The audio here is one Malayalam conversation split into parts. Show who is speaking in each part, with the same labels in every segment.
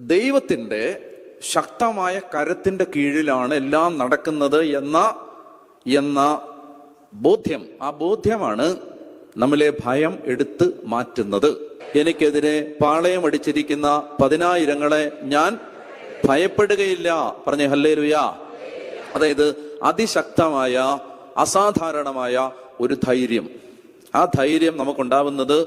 Speaker 1: ദൈവത്തിന്റെ ശക്തമായ കരത്തിന്റെ കീഴിലാണ് എല്ലാം നടക്കുന്നത് എന്ന എന്ന ബോധ്യം. ആ ബോധ്യമാണ് നമ്മളെ ഭയം എടുത്ത് മാറ്റുന്നത്. എനിക്കെതിരെ പാളയം അടിച്ചിരിക്കുന്ന പതിനായിരങ്ങളെ ഞാൻ ഭയപ്പെടുകയില്ല. പറഞ്ഞ ഹല്ലേ അതായത് അതിശക്തമായ അസാധാരണമായ ഒരു ധൈര്യം. ആ ധൈര്യം നമുക്കുണ്ടാവുന്നത്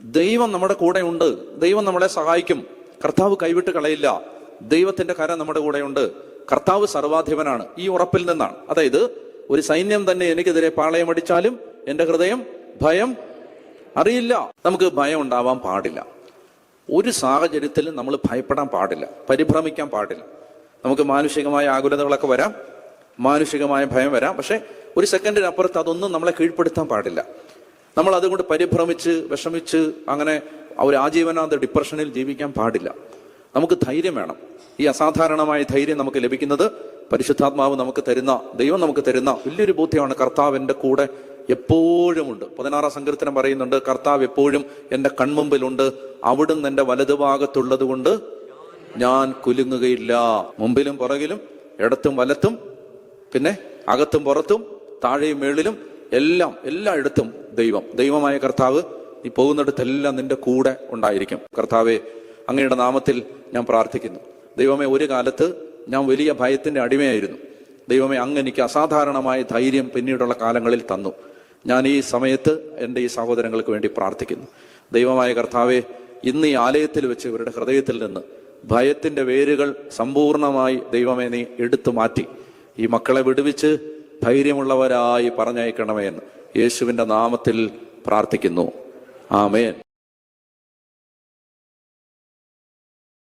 Speaker 1: ദൈവം നമ്മുടെ കൂടെ ഉണ്ട് ദൈവം നമ്മളെ സഹായിക്കും. കർത്താവ് കൈവിട്ട് കളയില്ല. ദൈവത്തിന്റെ കര നമ്മുടെ കൂടെയുണ്ട്. കർത്താവ് സർവാധിപനാണ്. ഈ ഉറപ്പിൽ നിന്നാണ്. അതായത് ഒരു സൈന്യം തന്നെ എനിക്കെതിരെ പാളയമടിച്ചാലും എന്റെ ഹൃദയം ഭയം അറിയില്ല. നമുക്ക് ഭയം ഉണ്ടാവാൻ പാടില്ല. ഒരു സാഹചര്യത്തിലും നമ്മൾ ഭയപ്പെടാൻ പാടില്ല. പരിഭ്രമിക്കാൻ പാടില്ല. നമുക്ക് മാനുഷികമായ ആകുലതകളൊക്കെ വരാം. മാനുഷികമായ ഭയം വരാം. പക്ഷെ ഒരു സെക്കൻഡിന് അപ്പുറത്ത് അതൊന്നും നമ്മളെ കീഴ്പ്പെടുത്താൻ പാടില്ല. നമ്മൾ അതുകൊണ്ട് പരിഭ്രമിച്ച് വിഷമിച്ച് അങ്ങനെ ഒരു ആജീവനാന്ത ഡിപ്രഷനിൽ ജീവിക്കാൻ പാടില്ല. നമുക്ക് ധൈര്യം വേണം. ഈ അസാധാരണമായ ധൈര്യം നമുക്ക് ലഭിക്കുന്നത് പരിശുദ്ധാത്മാവ് നമുക്ക് തരുന്ന ദൈവം നമുക്ക് തരുന്ന വലിയൊരു ബോധ്യമാണ് എന്റെ കൂടെ എപ്പോഴുമുണ്ട് പതിനാറാം സങ്കീർത്തനം പറയുന്നുണ്ട് കർത്താവ് എപ്പോഴും എന്റെ കൺമുമ്പിലുണ്ട്. അവിടുന്ന് എന്റെ വലതുഭാഗത്തുള്ളത് കൊണ്ട് ഞാൻ കുലുങ്ങുകയില്ല. മുമ്പിലും പുറകിലും ഇടത്തും വലത്തും പിന്നെ അകത്തും പുറത്തും താഴെയും മേളിലും എല്ലാം എല്ലായിടത്തും ദൈവം. ദൈവമായ കർത്താവ് നീ പോകുന്നിടത്തെല്ലാം നിന്റെ കൂടെ ഉണ്ടായിരിക്കും. കർത്താവെ അങ്ങയുടെ നാമത്തിൽ ഞാൻ പ്രാർത്ഥിക്കുന്നു. ദൈവമേ ഒരു കാലത്ത് ഞാൻ വലിയ ഭയത്തിന്റെ അടിമയായിരുന്നു. ദൈവമേ അങ്ങ് എനിക്ക് അസാധാരണമായ ധൈര്യം പിന്നീടുള്ള കാലങ്ങളിൽ തന്നു. ഞാൻ ഈ സമയത്ത് എന്റെ ഈ സഹോദരങ്ങൾക്ക് വേണ്ടി പ്രാർത്ഥിക്കുന്നു. ദൈവമായ കർത്താവെ ഇന്ന് ഈ ആലയത്തിൽ വെച്ച് ഇവരുടെ ഹൃദയത്തിൽ നിന്ന് ഭയത്തിന്റെ വേരുകൾ സമ്പൂർണമായി ദൈവമേ നീ എടുത്തു മാറ്റി. ഈ മക്കളെ വിടുവിച്ച് ധൈര്യമുള്ളവരായി പറഞ്ഞയക്കണമേ എന്ന് യേശുവിന്റെ നാമത്തിൽ പ്രാർത്ഥിക്കുന്നു. Amen.